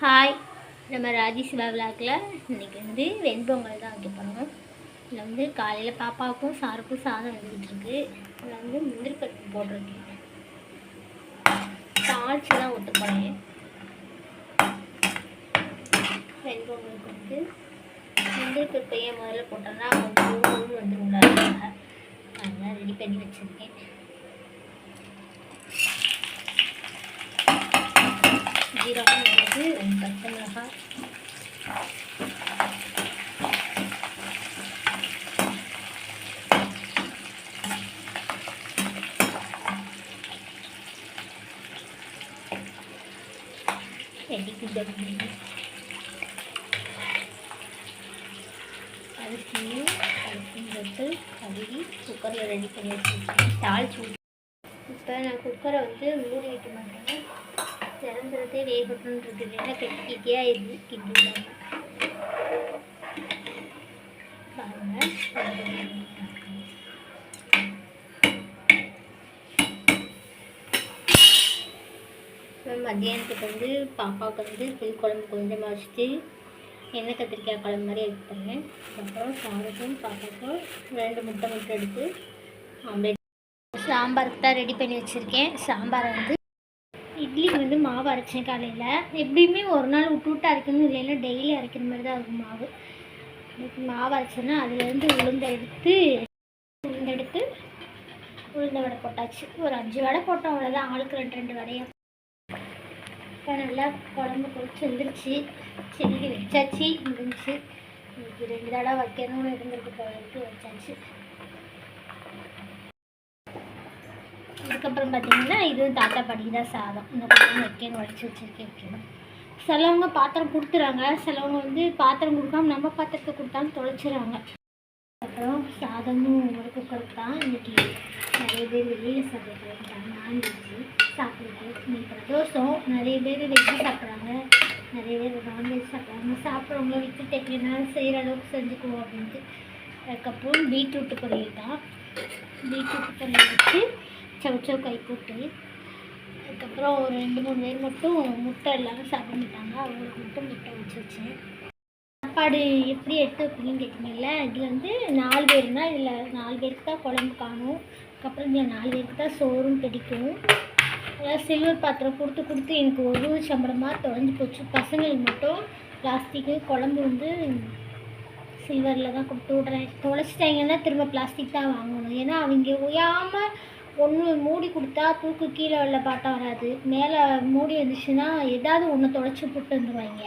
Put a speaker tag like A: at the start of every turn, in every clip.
A: Hi நம்ம ராஜி சிவா விழாக்கில் இன்றைக்கி வந்து வெண்பொங்கல் தான் வைக்க போகிறோம் இதில் வந்து காலையில் பாப்பாவுக்கும் சாருக்கும் சாதம் வந்துக்கிட்டு அதில் இதில் வந்து முந்திரி பருப்பு போட்டிருக்கேன். தாழ்ச்சி தான் ஊற்ற போகிறேன் வெண்பொங்கலுக்கு வந்து முந்திரி பருப்பு ஏன் முதல்ல போட்டோம்னா அவங்க ஊழல் வந்துருங்களா அதெல்லாம் ரெடி பண்ணி வச்சுருக்கேன். ஜீரகம் பச்சை மிளகாய் அரிசியும் அரிசியும் போட்டு கழுவி குக்கரில் ரெடி பண்ணி வச்சுருக்கேன். தாளிச்சு இப்போ நான் குக்கரை வந்து மூடி வைக்க மாட்டேன் திறந்துறதே வேகட்டும்னு இருக்கு இல்லைன்னா கெட்டிக்கிட்டே இது கிண்டிடுவாங்க பாருங்க மத்தியானத்துக்கு வந்து பாப்பாவுக்கு வந்து புல் குழம்பு கொஞ்சமாக வச்சுட்டு எண்ணெய் கத்திரிக்காய் குழம்பு மாதிரி எடுத்துப்பேன் அப்புறம் சாதத்தும் பாப்பாவுக்கும் ரெண்டு முட்டை முட்டை எடுத்து ஆம்லேட் சாம்பாருக்கு தான் ரெடி பண்ணி வச்சுருக்கேன். சாம்பாரை வந்து இட்லி வந்து மாவு அரைச்சேன் காலையில். எப்படியுமே ஒரு நாள் விட்டு விட்டு அரைக்கணும் இல்லைன்னா டெய்லி அரைக்கிற மாதிரி தான் இருக்கும் மாவு. மாவு அரைச்சேன்னா அதுலேருந்து உளுந்த எடுத்து உளுந்தெடுத்து உளுந்த வடை போட்டாச்சு. ஒரு அஞ்சு வடை போட்டோம் அவ்வளோதான் ஆளுக்கு ரெண்டு ரெண்டு வடையும் இப்போ நல்லா குழம்பு கொதிச்சு வந்துருச்சு. செல்லி வச்சாச்சு முடிஞ்சு இன்னைக்கு ரெண்டு தடவை வைக்கணும்னு இருந்திருக்கு போல வச்சாச்சு. அதுக்கப்புறம் பார்த்தீங்கன்னா இதுவும் தாத்தா பாட்டிக்கு தான் சாதம். இந்த பக்கம் வைக்கணும் உடச்சி வச்சுருக்கேன் வைக்கணும் சிலவங்க பாத்திரம் கொடுத்துறாங்க. சிலவங்க வந்து பாத்திரம் கொடுக்காம நம்ம பாத்திரத்தை கொடுத்தாலும் தொலைச்சிடுறாங்க. அப்புறம் சாதமும் ஒரு குக்கருக்கு தான் இன்றைக்கி நிறைய பேர் வெளியில் சாப்பிட்றாங்க நான்வெஜ்ஜு சாப்பிடுறது. இன்னைக்கு பிரதோஷம். நிறைய பேர் வெஜ்ஜு சாப்பிட்றாங்க. நிறைய பேர் நான்வெஜ் சாப்பிட்றாங்க. சாப்பிட்றவங்கள விட்டுட்டு எப்படினாலும் செய்கிற அளவுக்கு செஞ்சுக்குவோம் அப்படின்ட்டு. அதுக்கப்புறம் பீட்ரூட்டு பொரியல் தான். பீட்ரூட்டு பொரியல் வச்சு சவுச்சவ் கை போட்டு அதுக்கப்புறம் ஒரு ரெண்டு மூணு பேர் மட்டும் முட்டை இல்லாமல் சாப்பிட மாட்டாங்க அவங்களுக்கு மட்டும் முட்டை வச்சு வச்சேன். சாப்பாடு எப்படி எடுத்து அப்படின்னு கேட்குறீங்கல்ல இதில் வந்து நாலு பேர்னா இதில் நாலு பேருக்கு தான் குழம்பு காணும். அதுக்கப்புறம் இதில் நாலு பேருக்கு தான் சோறும் பிடிக்கும். அதாவது சில்வர் பாத்திரம் கொடுத்து கொடுத்து எனக்கு ஒரு சம்பளமாக தொலைஞ்சு போச்சு. பசங்களுக்கு மட்டும் பிளாஸ்டிக்கு குழம்பு வந்து சில்வரில் தான் கொடுத்து விட்றேன். தொலைச்சிட்டாங்கன்னா திரும்ப பிளாஸ்டிக் தான் வாங்கணும். ஏன்னா அவங்க உயாமல் ஒன்று மூடி கொடுத்தா தூக்கு கீழே உள்ள பாட்டம் வராது. மேலே மூடி வந்துச்சுன்னா ஏதாவது ஒன்று தொலைச்சி போட்டு வந்துடுவாங்க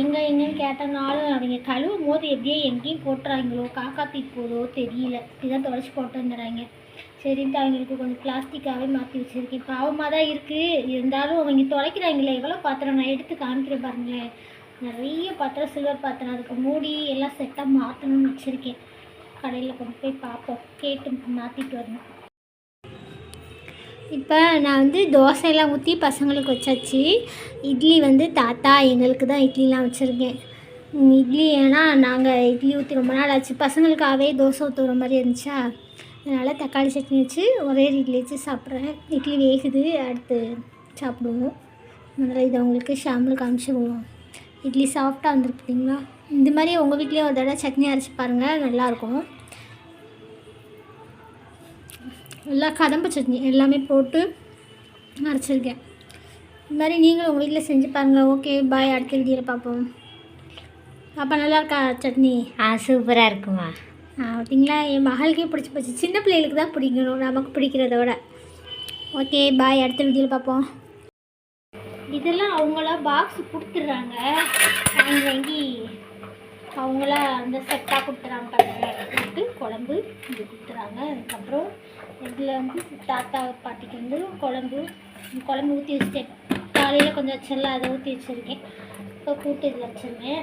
A: எங்கே எங்கேன்னு கேட்டனாலும் அவங்க கழுவும் போது எப்படியே எங்கேயும் போட்டுறாங்களோ காக்கா தீ போதோ தெரியல. இதான் தொலைச்சி போட்டு வந்துடுறாங்க. சரின்ட்டு அவங்களுக்கு கொஞ்சம் பிளாஸ்டிக்காகவே மாற்றி வச்சுருக்கேன். பாவமாக தான் இருக்குது இருந்தாலும் அவங்க தொலைக்கிறாங்களே எவ்வளோ பாத்திரம் நான் எடுத்து காமிக்கிறேன் பாருங்களேன். நிறைய பாத்திரம் சில்வர் பாத்திரம் அதுக்கு மூடி எல்லாம் செட்டாக மாற்றணும்னு வச்சுருக்கேன். கடையில் கொண்டு போய் பார்ப்போம். கேட்டு மாற்றிட்டு வரணும். இப்போ நான் வந்து தோசையெல்லாம் ஊற்றி பசங்களுக்கு வச்சாச்சு. இட்லி வந்து தாத்தா எங்களுக்கு தான் இட்லிலாம் வச்சுருக்கேன். இட்லி ஏன்னா நாங்கள் இட்லி ஊற்றி ரொம்ப நாள் ஆச்சு. பசங்களுக்காகவே தோசை ஊற்றுற மாதிரி இருந்துச்சா? அதனால் தக்காளி சட்னி வச்சு ஒரே இட்லி வச்சு சாப்பிட்றேன். இட்லி வேகுது அடுத்து சாப்பிடுவோம். முதல்ல இதை உங்களுக்கு ஷாம்பிள் காமிச்சிடுவோம் இட்லி சாஃப்டாக வந்துருப்பீங்களா இந்த மாதிரி உங்கள் வீட்லேயே ஒரு தடவை சட்னி அரைச்சி பாருங்கள் நல்லாயிருக்கும் எல்லாம் கதம்ப சட்னி எல்லாமே போட்டு அரைச்சிருக்கேன். இந்த மாதிரி நீங்களும் உங்கள் வீட்டில் செஞ்சு பாருங்கள் ஓகே பாய் அடுத்த வீடியோவில் பார்ப்போம் பாப்பா நல்லா இருக்கா சட்னி?
B: ஆ சூப்பராக இருக்குமா?
A: ஆ பார்த்தீங்களா என் மகளுக்கே பிடிச்சி போச்சு. சின்ன பிள்ளைகளுக்கு தான் பிடிக்கணும். நமக்கு பிடிக்கிறத விட. ஓகே பாய் அடுத்த வீடியோவில் பார்ப்போம் இதெல்லாம் அவங்களா பாக்ஸ் கொடுத்துட்றாங்க. வாங்கி வாங்கி அவங்களா அந்த செட்டாக கொடுத்துறாங்க பாருங்க. கொடுத்து குழம்பு இது கொடுத்துறாங்க. அதுக்கப்புறம் இதில் வந்து தாத்தா பாட்டிக்கு வந்து குழம்பு குழம்பு ஊற்றி வச்சுட்டேன். காலையில் கொஞ்சம் வச்சிடல அதை ஊற்றி வச்சுருக்கேன். இப்போ கூட்டு இதில் வச்சுருக்கேன்.